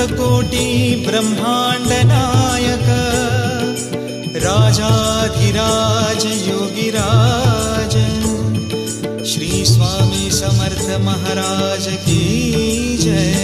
अनन्तकोटि ब्रह्माण्डनायक राजाधिराज योगिराज श्री स्वामी समर्थ महाराज की जय।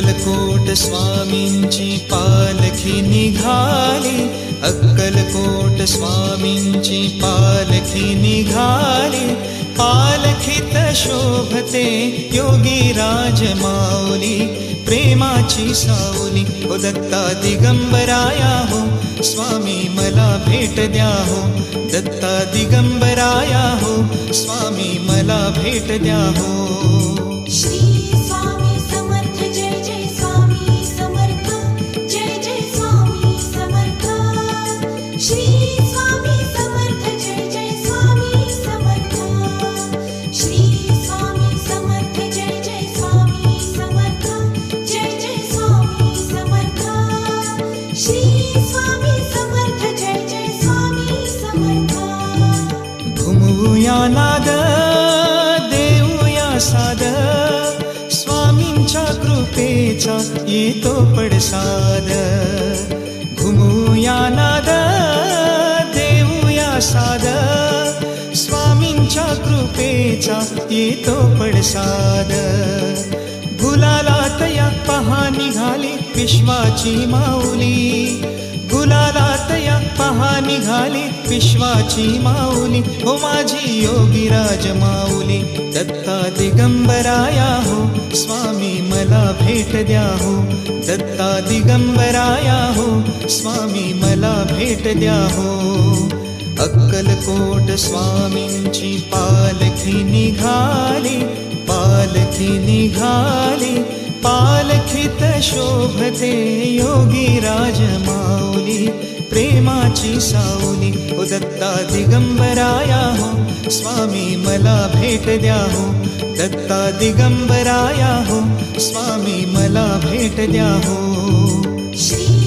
अक्कलकोट स्वामींची पालखी निघाली. अक्कलकोट स्वामींची पालखी निघाली. पालखीत शोभते योगी राज माऊली प्रेमाची सावली हो दत्ता दिगंबराया हो स्वामी मला भेट द्या हो दत्ता दिगंबराया हो स्वामी मला भेट द्या हो श्री येतो पडसाद घुमूया नाद देऊया साद स्वामींच्या कृपेचा येतो पडसाद गुलालात या पहा निघाली विश्वाची माऊली गुलालात या पहा निघाली विश्वाची माऊली हो माझी योगीराज माऊली दत्ता दिगंबराया हो, स्वामी मला भेट द्या हो, दत्ता दिगंबराया हो, स्वामी मला भेट द्या हो. अक्कलकोट स्वामींची पालखी निघाली पालखी निघाली, पालखीत शोभते सावनी ओ दत्ता दिगंबराया हो, स्वामी मला भेट दया हो। दत्ता दिगंबराया हो, स्वामी मला भेट दिया हो। श्री